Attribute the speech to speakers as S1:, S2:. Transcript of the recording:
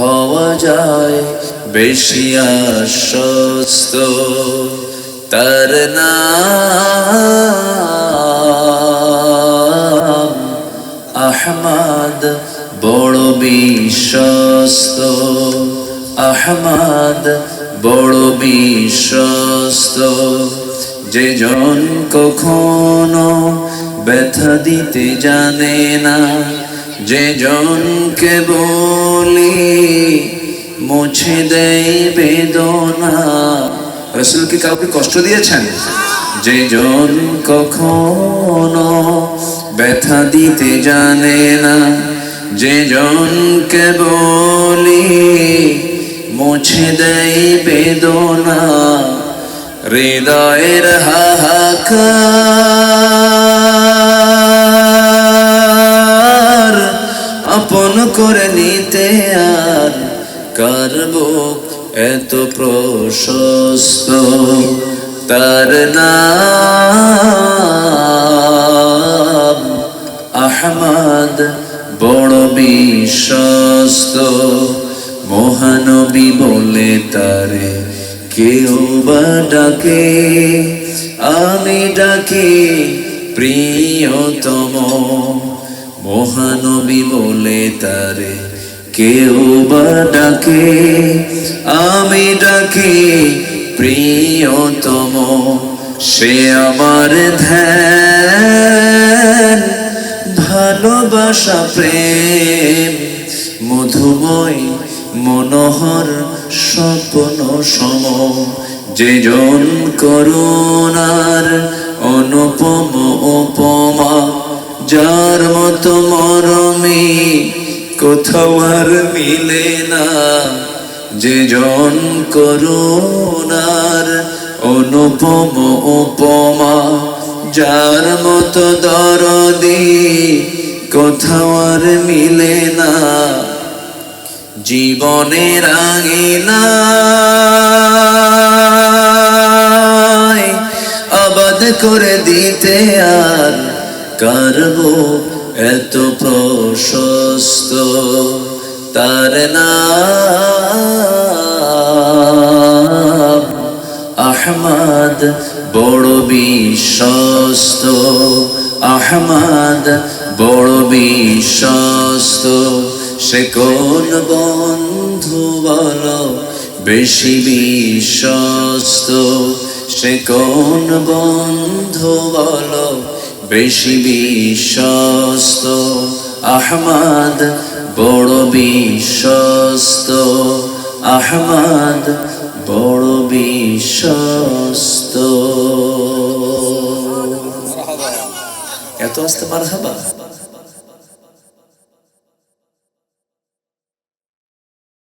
S1: হওয়া যায়, বেশি আশ্বস্ত, তার নাম আহমদ, বড় বিশ্বস্ত। আহমাদ, বড় বিশ্বস্ত। যে জন কখনো ব্যথা দিতে জানে না যে জনকে বলি, মুছে দেয় বেদনা। রসুল কি কাউকে কষ্ট দিয়েছেন? যে জন কখনো ব্যথা দিতে জানে না। যে জনকে বলি, মুছে দেয় বেদনা। হৃদয়ের হাহাকার কারব এত প্রশস্ত? তার নাম আহমদ বড় বিশ্বস্ত। মহানবী বলে তারে কেউ বা ডাকে, আমি ডাকি প্রিয়তম। মহানবী বলে তারে কেউ বা ডাকে, আমি ডাকি প্রিয়তম, সে আমার ধ্যান, ভালোবাসা, প্রেম, মধুময়, মনোহর, স্বপ্ন সম, যে জন করুণার অনুপম কোথাও আর মিলে না। যে জন করুণার অনুপম উপমা, যার মতো দরদি কোথাও আর মিলে না। জীবনের আঙিনা আবাদ করে দিতে আর কারব এত প্রশস্ত তার নাম আহমদ, বড় বিশ্বস্ত। আহমদ, বড় বিশ্বস্ত। সে কোন বন্ধু বলো বেশি বিশ্বস্ত। সে কোন বন্ধু বলো বেশি বিশ্বস্ত আহমদ বড় বিশ্বস্ত আহমদ বড় বিশ্বস্ত। এত আসতে মার